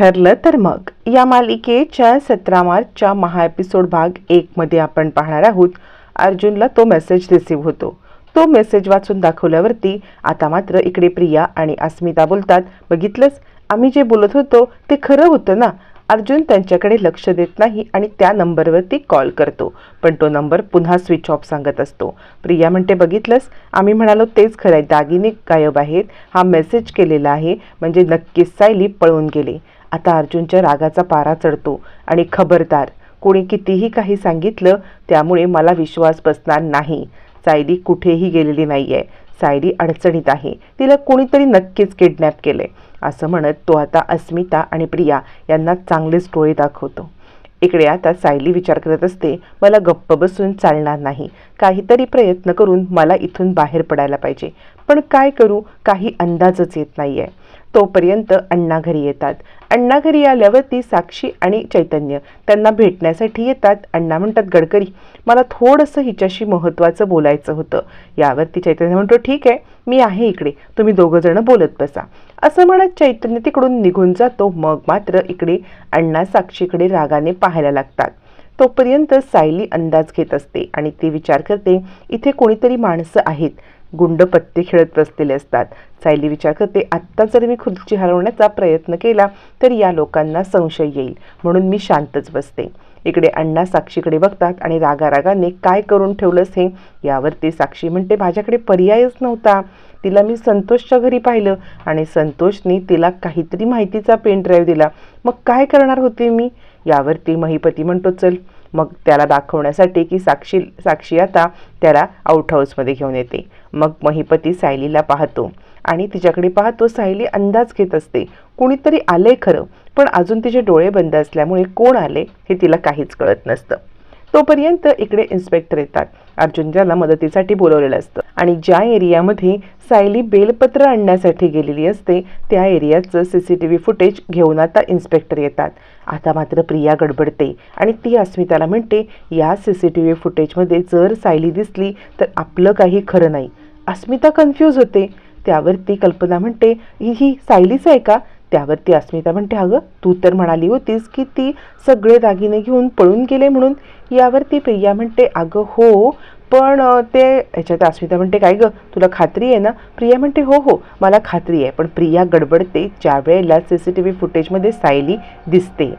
ठरलं तर मग. या मालिकेच्या सतरा मार्चच्या महा एपिसोड भाग एकमध्ये आपण पाहणार आहोत. अर्जुनला तो मेसेज रिसीव्ह होतो. तो मेसेज वाचून दाखवल्यावरती आता मात्र इकडे प्रिया आणि अस्मिता बोलतात बघितलंच आम्ही जे बोलत होतो ते खरं होतं ना? अर्जुन त्यांच्याकडे लक्ष देत नाही आणि त्या नंबरवरती कॉल करतो. पण तो नंबर पुन्हा स्विच ऑफ सांगत असतो. प्रिया म्हणते बघितलंस? आम्ही म्हणालो तेच खरं आहे दागिने गायब आहेत. हा मेसेज केलेला आहे. म्हणजे नक्कीच सायली पळून गेले. आता अर्जुनच्या रागाचा पारा चढतो आणि खबरदार. कोणी कितीही काही सांगितलं त्यामुळे मला विश्वास बसणार नाही. सायली कुठेही गेलेली नाही आहे सायली अडचणीत आहे. तिला कोणीतरी नक्कीच किडनॅप केलंय. असं म्हणत तो आता अस्मिता आणि प्रिया यांना चांगलेच डोळे दाखवतो. इकडे आता सायली विचार करत असते मला गप्प बसून चालणार नाही. काहीतरी प्रयत्न करून मला इथून बाहेर पडायला पाहिजे. पण काय करू? काही अंदाजच येत नाही आहे तोपर्यंत अण्णा घरी येतात. अण्णा घरी आल्यावरती साक्षी आणि चैतन्य त्यांना भेटण्यासाठी येतात. अण्णा म्हणतात गडकरी मला थोडंसं हिच्याशी महत्त्वाचं बोलायचं होतं. यावरती चैतन्य म्हणतो ठीक आहे मी आहे इकडे. तुम्ही दोघंजणं बोलत बसा. असं म्हणत चैतन्य तिकडून निघून जातो. मग मात्र इकडे अण्णा साक्षीकडे रागाने पाहायला लागतात. तोपर्यंत सायली अंदाज घेत असते आणि ती विचार करते इथे कोणीतरी माणसं आहेत. गुंड पत्ते खेळत बसलेले असतात. सायली विचार करते आत्ता जर मी खुर्ची हलवण्याचा प्रयत्न केला तर या लोकांना संशय येईल म्हणून मी शांतच बसते. इकडे अण्णा साक्षीकडे बघतात आणि रागारागाने काय करून ठेवलंस हे यावर ते साक्षी म्हणते माझ्याकडे पर्यायच नव्हता. तिला मी संतोषच्या घरी पाहिलं आणि संतोषने तिला काहीतरी माहितीचा पेन ड्राईव्ह दिला. मग काय करणार होते मी यावरती महिपती म्हणतो चल. मग त्याला दाखवण्यासाठी की साक्षी साक्षी आता त्याला आउट हाऊसमध्ये घेऊन येते. मग महिपती सायलीला पाहतो. आणि तिच्याकडे पाहतो सायली अंदाज घेत असते. कुणीतरी आले खरं पण अजून तिचे डोळे बंद असल्यामुळे कोण आले हे तिला काहीच कळत नसतं. तोपर्यंत इकडे इन्स्पेक्टर येतात. अर्जुन ज्याला मदतीसाठी बोलवलेलं असतं. आणि ज्या एरियामध्ये सायली बेलपत्र आणण्यासाठी गेलेली असते त्या एरियाचं C C T V footage घेऊन आता इन्स्पेक्टर येतात. आता मात्र प्रिया गडबडते आणि ती अस्मिताला म्हणते या सी सी टी व्ही फुटेजमध्ये जर सायली दिसली तर आपलं काही खरं नाही. अस्मिता कन्फ्यूज होते. त्यावरती कल्पना म्हणते ही ही सायलीच आहे का? त्यावरती अस्मिता म्हणते अगं तू तर म्हणाली होतीस की ती सगळे दागिने घेऊन पळून गेले म्हणून. यावरती प्रिया म्हणते अगं हो पण ते ह्याच्यात अस्मिता म्हणते काय गं तुला खात्री आहे ना? प्रिया म्हणते हो हो मला खात्री आहे पण प्रिया गडबडते. ज्या वेळेला सी सी टी व्ही फुटेजमध्ये सायली दिसते.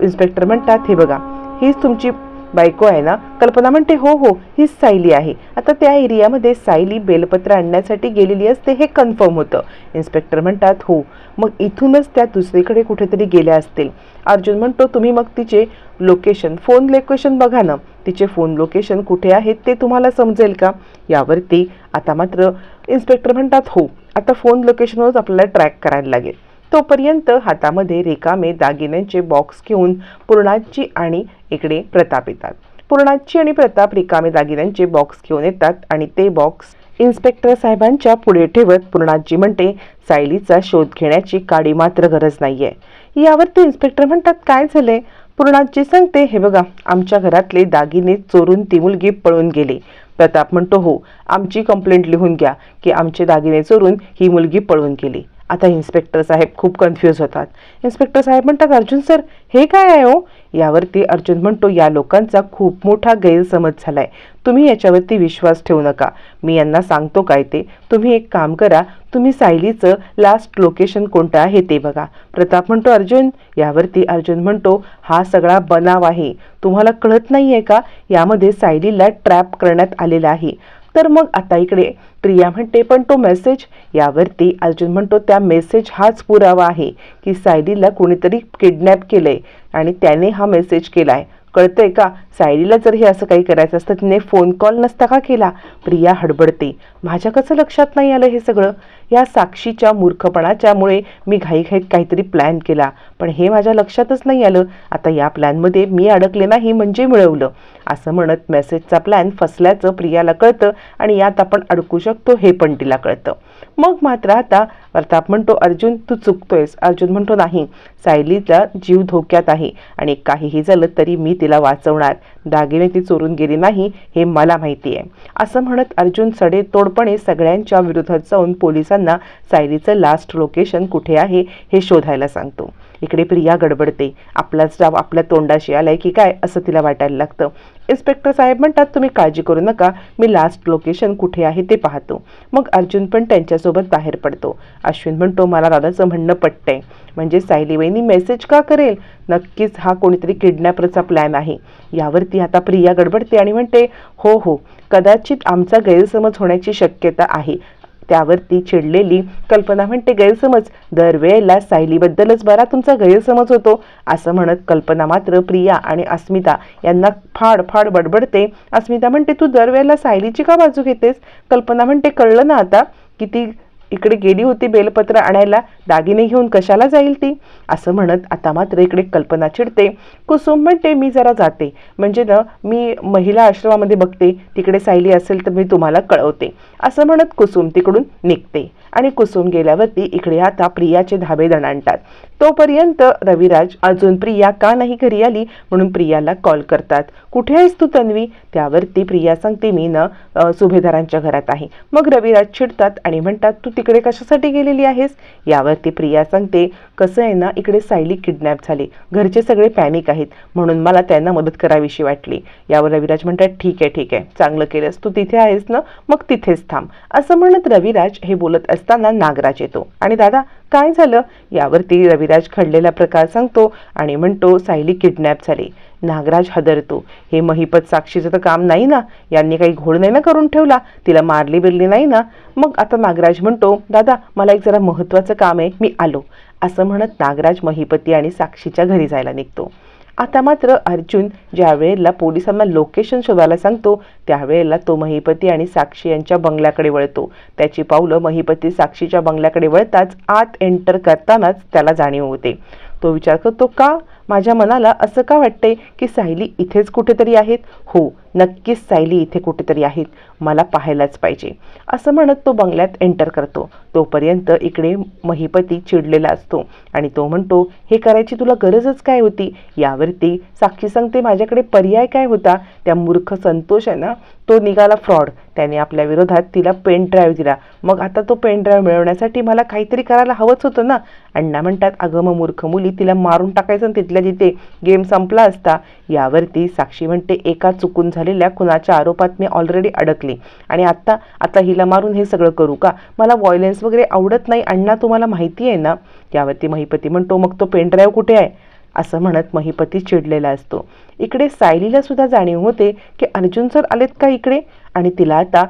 इन्स्पेक्टर म्हणतात हे बघा हीच तुमची बायको आहे ना कल्पना म्हणते हो हो ही सायली आहे. आता त्या एरियामध्ये सायली बेलपत्र आणण्यासाठी गेलेली असते हे कन्फर्म होतं. इन्स्पेक्टर म्हणतात हो मग इथूनच त्या दुसरीकडे कुठेतरी गेल्या असतील. अर्जुन म्हणतो तुम्ही मग तिचे लोकेशन फोन लोकेशन बघा ना. तिचे फोन लोकेशन कुठे आहेत ते तुम्हाला समजेल का? यावरती आता मात्र इन्स्पेक्टर म्हणतात हो आता फोन लोकेशनवरच आपल्याला ट्रॅक करायला लागेल. तोपर्यंत हातामध्ये रिकामे दागिन्यांचे बॉक्स घेऊन पूर्णाची आणि इकडे प्रताप येतात. पूर्णाची आणि प्रताप रिकामे दागिन्यांचे बॉक्स घेऊन येतात आणि ते बॉक्स इन्स्पेक्टर साहेबांच्या पुढे ठेवत पूर्णाजी म्हणते सायलीचा शोध घेण्याची काडी मात्र गरज नाहीये. यावरती इन्स्पेक्टर म्हणतात काय झाले पूर्णाजी सांगते हे बघा आमच्या घरातले दागिने चोरून ती मुलगी पळून गेली. प्रताप म्हणतो हो आमची कंप्लेंट लिहून घ्या की आमचे दागिने चोरून ही मुलगी पळून गेली. आता इन्स्पेक्टर साहेब खूप कन्फ्यूज होतात. इन्स्पेक्टर साहेब म्हणतात अर्जुन सर हे काय आहे हो? यावरती अर्जुन म्हणतो या लोकांचा खूप मोठा गैरसमज झाला आहे तुम्ही याच्यावरती विश्वास ठेवू नका. मी यांना सांगतो काय ते. तुम्ही एक काम करा. तुम्ही सायलीचं लास्ट लोकेशन कोणतं आहे ते बघा. प्रताप म्हणतो अर्जुन. यावरती अर्जुन म्हणतो हा सगळा बनाव आहे. तुम्हाला कळत नाही आहे का? यामध्ये सायलीला ट्रॅप करण्यात आलेला आहे. तर मग आता इकडे प्रिया म्हणते पण तो मेसेज यावरती अर्जुन म्हणतो त्या मेसेज हाच पुरावा आहे की सायलीला कोणीतरी किडनॅप केलंय आणि त्याने हा मेसेज केलाय. कळतंय का? सायलीला जर हे असं काही करायचं असतं तिने फोन कॉल नसता का केला? प्रिया हडबडते. माझ्या कसं लक्षात नाही आलं हे सगळं? या साक्षीच्या मूर्खपणाच्यामुळे मी घाईघाईत काहीतरी प्लॅन केला. पण हे माझ्या लक्षातच नाही आलं. आता या प्लॅनमध्ये मी अडकले नाही म्हणजे मिळवलं. असं म्हणत मेसेजचा प्लॅन फसल्याचं प्रियाला कळतं आणि यात आपण अडकू शकतो हे पण तिला कळतं. मग मात्र आता प्रताप म्हणतो अर्जुन तू चुकतोयस. अर्जुन म्हणतो नाही. सायलीचा जीव धोक्यात आहे आणि काहीही झालं तरी मी तिला वाचवणार. दागिने ती चोरून गेली नाही हे मला माहिती आहे असं म्हणत अर्जुन सडेतोडपणे सगळ्यांच्या विरोधात जाऊन पोलिसांना सायलीचं लास्ट लोकेशन कुठे आहे हे शोधायला सांगतो. इकडे प्रिया गडबडते. आपलाच डाव आपल्या तोंडाशी आलाय की काय असं तिला वाटायला लागतं. इन्स्पेक्टर साहेब म्हणतात तुम्ही काळजी करू नका. मी लास्ट लोकेशन कुठे आहे ते पाहतो. मग अर्जुन पण त्यांच्यासोबत बाहेर पडतो. अश्विन म्हणतो मला दादाचं म्हणणं पटतंय. म्हणजे सायली मेसेज का करेल? नक्कीच हा कोणीतरी किडनॅपरचा प्लॅन आहे. यावरती आता प्रिया गडबडते आणि म्हणते हो हो. कदाचित आमचा गैरसमज होण्याची शक्यता आहे. त्यावरती चिडलेली कल्पना म्हणते गैरसमज. दरवेळेला सायलीबद्दलच बरा तुमचा गैरसमज होतो असं म्हणत कल्पना मात्र प्रिया आणि अस्मिता यांना फाड फाड बडबडते. अस्मिता म्हणते तू दरवेळेला सायलीची का बाजू घेतेस? कल्पना म्हणते कळलं ना आता की ती इकडे गेली होती बेलपत्र आणायला दागिने घेऊन कशाला जाईल ती? असं म्हणत आता मात्र इकडे कल्पना चिडते. कुसुम म्हणते मी जरा जाते. म्हणजे ना मी महिला आश्रमामध्ये बघते. तिकडे सायली असेल तर मी तुम्हाला कळवते. असं म्हणत कुसुम तिकडून निघते. आणि कुसुम गेल्यावरती इकडे आता प्रियाचे धाबे दणाणतात. तोपर्यंत रविराज अजून प्रिया का नाही घरी आली म्हणून प्रियाला कॉल करतात. कुठे आहेस तू तन्वी? त्यावरती प्रिया सांगते मी ना सुभेदारांच्या घरात आहे. मग रविराज चिडतात आणि म्हणतात तू तिकडे कशासाठी गेलेली आहेस? यावरती प्रिया सांगते कसं आहे ना इकडे सायली किडनॅप झाली. घरचे सगळे पॅनिक आहेत. म्हणून मला त्यांना मदत करावीशी वाटली. यावर रविराज म्हणतात ठीक आहे ठीक आहे. चांगलं केलंस. तू तिथे आहेस ना मग तिथेच थांब. असं म्हणत रविराज हे बोलत असताना नागराज येतो. आणि दादा काय झालं? यावरती रविराज घडलेला प्रकार सांगतो आणि म्हणतो सायली किडनॅप झाली. नागराज हदरतो. हे महिपत साक्षीचं तर काम नाही ना. यांनी काही घोड नाही ना करून ठेवला. तिला मारली बिरली नाही ना. मग आता नागराज म्हणतो दादा मला एक जरा महत्त्वाचं काम आहे. मी आलो. असं म्हणत नागराज महिपती आणि साक्षीच्या घरी जायला निघतो. आता मात्र अर्जुन ज्या वेळेला पोलिसांना लोकेशन शोधायला सांगतो त्यावेळेला तो महिपती आणि साक्षी यांच्या बंगल्याकडे वळतो. त्याची पावलं महिपती साक्षीच्या बंगल्याकडे वळताच आत एंटर करतानाच त्याला जाणीव होते. तो विचार करतो का? माझ्या मनाला असं का वाटते की सायली इथेच कुठेतरी आहेत? हो नक्कीच सायली इथे कुठेतरी आहेत. मला पाहायलाच पाहिजे. असं म्हणत तो बंगल्यात एंटर करतो. तोपर्यंत इकडे महिपती चिडलेला असतो आणि तो म्हणतो हे करायची तुला गरजच काय होती? यावरती साक्षी सांगते माझ्याकडे पर्याय काय होता? त्या मूर्ख संतोष आहे ना तो निघाला फ्रॉड. त्याने आपल्या विरोधात तिला पेन ड्राईव्ह दिला. मग आता तो पेन ड्राईव्ह मिळवण्यासाठी मला काहीतरी करायला हवंच होतं ना? अण्णा म्हणतात अगं मग मूर्ख मुली तिला मारून टाकायचं आणि तिथल्या म्हणजे तिथे गेम संपला असता यावरती साक्षी म्हणते एका चुकून झालेल्या खुनाच्या आरोपात मी ऑलरेडी अडकली. आणि आत्ता आता हिला मारून हे सगळं करू का? मला व्हायलन्स वगैरे आवडत नाही अण्णा तुम्हाला माहिती आहे ना? यावरती महिपती म्हणतो मग तो पेन ड्राईव्ह कुठे आहे? असं म्हणत महिपती चिडलेला असतो. इकडे सायलीला सुद्धा जाणीव होते की अर्जुन सर आलेत का इकडे? आणि तिला आता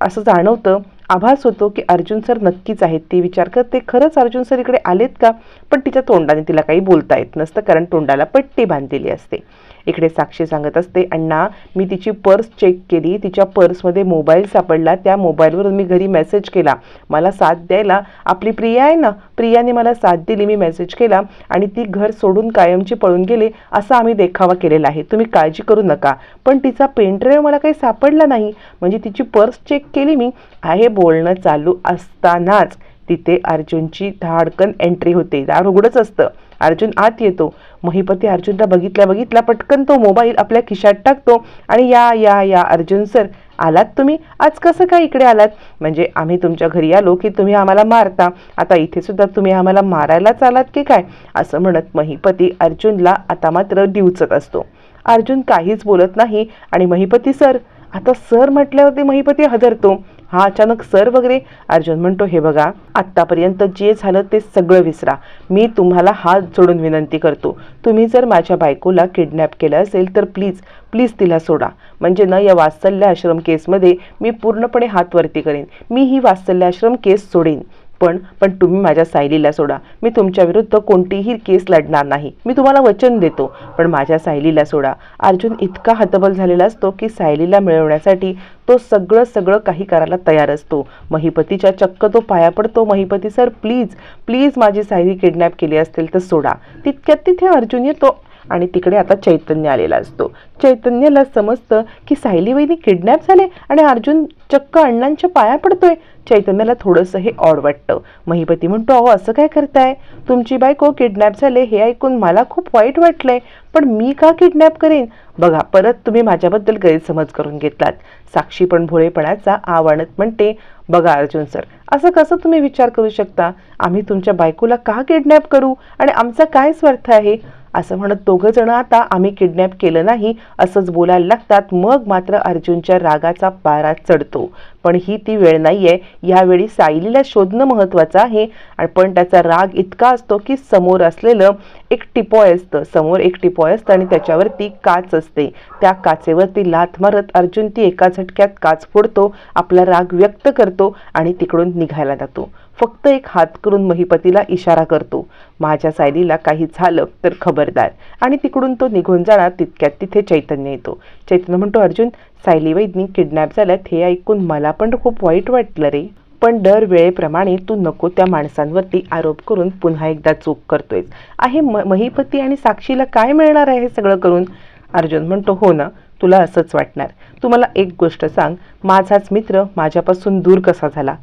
असं जाणवतं आभास होतो की अर्जुन सर नक्कीच आहेत. ती विचार करते खरंच अर्जुन सर इकडे आलेत का? पण तिच्या तोंडाने तिला काही बोलता येत नसतं कारण तोंडाला पट्टी बांधलेली असते. इकडे साक्षी सांगत असते अण्णा मी तिची पर्स चेक केली तिच्या पर्समध्ये मोबाईल सापडला त्या मोबाईलवरून मी घरी मेसेज केला. मला साथ द्यायला आपली प्रिया आहे ना प्रियाने मला साथ दिली मी मेसेज केला आणि ती घर सोडून कायमची पळून गेले असा आम्ही देखावा केलेला आहे. तुम्ही काळजी करू नका. पण तिचा पेनड्राईव्ह मला काही सापडला नाही. म्हणजे तिची पर्स चेक केली मी. आहे बोलणं चालू असतानाच. तिथे अर्जुनची धाडकन एंट्री होते. दार उघडच असतं. अर्जुन आत येतो. महिपती अर्जुनला बघितल्या बघितला पटकन तो मोबाईल आपल्या खिशात टाकतो आणि या या या अर्जुन सर आलात तुम्ही? आज कसं काय इकडे आलात? म्हणजे आम्ही तुमच्या घरी आलो की तुम्ही आम्हाला मारता. आता इथे सुद्धा तुम्ही आम्हाला मारायलाच आलात की काय? असं म्हणत महिपती अर्जुनला आता मात्र डिवचत असतो. अर्जुन काहीच बोलत नाही आणि महिपती सर आता सर म्हटल्यावरती महिपती हदरतो हा अचानक सर वगैरे? अर्जुन म्हणतो हे बघा आत्तापर्यंत जे झालं ते सगळं विसरा. मी तुम्हाला हात जोडून विनंती करतो. तुम्ही जर माझ्या बायकोला किडनॅप केलं असेल तर प्लीज प्लीज तिला सोडा. म्हणजे ना या वात्सल्य आश्रम केसमध्ये मी पूर्णपणे हात वरती करेन. मी ही वात्सल्य आश्रम केस सोडेन. पण पण तुम्ही माझ्या सायलीला सोडा. मी तुमच्या विरुद्ध कोणतीही केस लढणार नाही. मी तुम्हाला वचन देतो पण माझ्या सायलीला सोडा. अर्जुन इतका हतबल झालेला असतो की सायलीला मिळवण्यासाठी तो सगळं सगळं काही करायला तयार असतो. महिपतीच्या चक्क तो पाया पडतो. महिपती सर प्लीज प्लीज माझी सायली किडनॅप केली असतील तर सोडा. तितक्यात तिथे अर्जुन येतो आणि तिकडे आता चैतन्य आलेला असतो. चैतन्यला समजतं की सायली वहिनी किडनॅप झाले आणि अर्जुन चक्क अण्णांच्या पाया पडतोय. चैतन्याला थोडंसं हे ऑड वाटतं. महिपती म्हणतो अहो असं काय करताय? तुमची बायको किडनॅप झाले हे ऐकून मला खूप वाईट वाटलंय. पण मी का किडनॅप करेन? बघा परत तुम्ही माझ्याबद्दल गैरसमज करून घेतलात. साक्षी पण भोळेपणाचा आवाणत म्हणते बघा अर्जुन सर असं कसं तुम्ही विचार करू शकता? आम्ही तुमच्या बायकोला का किडनॅप करू? आणि आमचा काय स्वार्थ आहे? असं म्हणत दोघं जण आता आम्ही किडनॅप केलं नाही असंच बोलायला लागतात. मग मात्र अर्जुनच्या रागाचा पारा चढतो. पण ही ती वेळ नाहीये. यावेळी सायलीला शोधणं महत्वाचं आहे. आणि पण त्याचा राग इतका असतो की समोर असलेलं एक टिपॉय असतं समोर एक टिपॉय असतं आणि त्याच्यावरती काच असते. त्या काचेवरती लाथ मारत अर्जुन ती एका झटक्यात काच फोडतो आपला राग व्यक्त करतो आणि तिकडून निघायला जातो. फक्त एक हात करून महिपतीला इशारा करतो. माझ्या सायलीला काही झालं तर खबरदार. आणि तिकडून तो निघून जाणार तितक्यात तिथे चैतन्य येतो. चैतन्य म्हणतो अर्जुन सायली वैदनी किडनॅप झाल्यात हे ऐकून मला पण खूप वाईट वाटलं रे. पण दर वेळेप्रमाणे तू नको त्या माणसांवरती आरोप करून पुन्हा एकदा चूक करतोयस. आहे म महिपती आणि साक्षीला काय मिळणार आहे हे सगळं करून? अर्जुन म्हणतो हो ना तुला असंच वाटणार. तू मला एक गोष्ट सांग. माझाच मित्र माझ्यापासून दूर कसा झाला?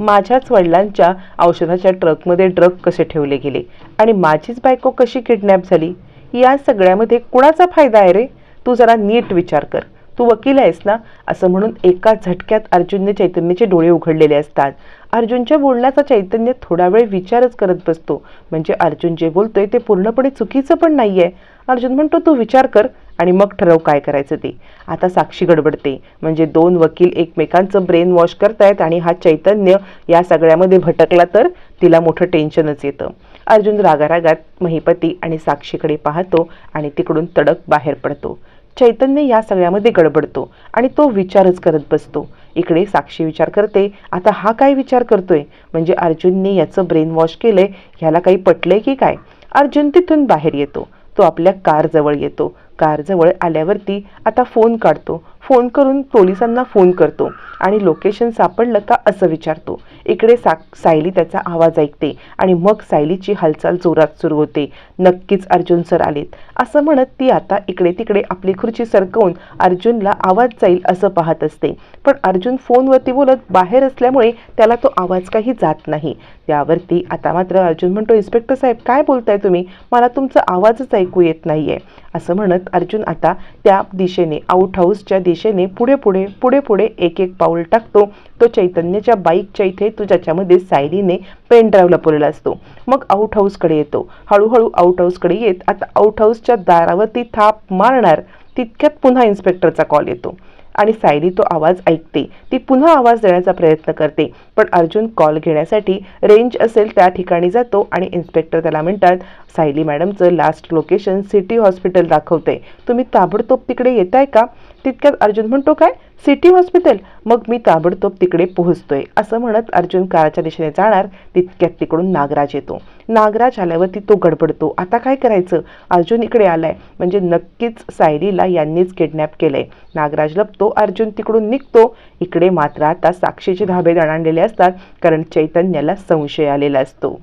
माझ्याच वडिलांच्या औषधाच्या ट्रकमध्ये ड्रग कसे ठेवले गेले? आणि माझीच बायको कशी किडनॅप झाली? या सगळ्यामध्ये कुणाचा फायदा आहे रे? तू जरा नीट विचार कर. तू वकील आहेस ना? असं म्हणून एका झटक्यात अर्जुनने चैतन्याचे डोळे उघडलेले असतात. अर्जुनच्या बोलण्याचा चैतन्य थोडा वेळ विचारच करत बसतो. म्हणजे अर्जुन जे बोलतोय ते पूर्णपणे चुकीचं पण नाहीये. अर्जुन म्हणतो तू विचार कर आणि मग ठरव काय करायचं ते. आता साक्षी गडबडते. म्हणजे दोन वकील एकमेकांचं ब्रेन वॉश करतायत आणि हा चैतन्य या सगळ्यामध्ये भटकला तर तिला मोठं टेन्शनच येतं. अर्जुन रागारागात महिपती आणि साक्षीकडे पाहतो आणि तिकडून तडक बाहेर पडतो. चैतन्य या सगळ्यामध्ये गडबडतो आणि तो विचारच करत बसतो. इकडे साक्षी विचार करते आता हा काय विचार करतोय? म्हणजे अर्जुनने याचं ब्रेन वॉश केलंय ह्याला काही पटलंय की काय? अर्जुन तिथून बाहेर येतो. तो आपल्या कारजवळ येतो. कारजवळ आल्यावरती आता फोन काढतो. फोन करून पोलिसांना फोन करतो आणि लोकेशन सापडलं का असं विचारतो. इकडे सा सायली त्याचा आवाज ऐकते आणि मग सायलीची हालचाल जोरात सुरू होते. नक्कीच अर्जुन सर आलेत. असं म्हणत ती आता इकडे तिकडे आपली खुर्ची सरकवून अर्जुनला आवाज जाईल असं पाहत असते. पण अर्जुन फोनवरती बोलत बाहेर असल्यामुळे त्याला तो आवाज काही जात नाही. त्यावरती आता मात्र अर्जुन म्हणतो इन्स्पेक्टर साहेब काय बोलताय तुम्ही? मला तुमचा आवाजच ऐकू येत नाही आहे असं म्हणत अर्जुन आता त्या दिशेने आउट हाऊसच्या दिशेने पुढे पुढे पुढे पुढे एक एक पाऊल टाकतो. तो चैतन्याच्या बाईकच्या इथे तो ज्याच्यामध्ये सायलीने पेन ड्राईव्ह लपवलेला असतो. मग आउट हाऊसकडे येतो. हळूहळू आउट हाऊसकडे येत आता आउट हाऊसच्या दारावरती थाप मारणार तितक्यात पुन्हा इन्स्पेक्टरचा कॉल येतो. आणि सायली तो आवाज ऐकते. ती पुन्हा आवाज देण्याचा प्रयत्न करते. पण अर्जुन कॉल घेण्यासाठी रेंज असेल त्या ठिकाणी जातो आणि इन्स्पेक्टर त्याला म्हणतात सायली मॅडमचं लास्ट लोकेशन सिटी हॉस्पिटल दाखवते. तुम्ही ताबडतोब तिकडे येताय का? तितक्यात अर्जुन म्हणतो काय? सिटी हॉस्पिटल मग मी ताबडतोब तिकडे पोहोचतोय. असं म्हणत अर्जुन कारच्या दिशेने जाणार. तितक्यात तिकडून नागराज येतो. नागराज आल्यावरती तो गडबडतो. आता काय करायचं? अर्जुन इकडे आलाय. म्हणजे नक्कीच सायलीला यांनीच किडनॅप केलंय. नागराज लपतो. अर्जुन तिकडून निघतो. इकडे मात्र आता साक्षीचे धाबे दणाणलेले असतात कारण चैतन्याला संशय आलेला असतो.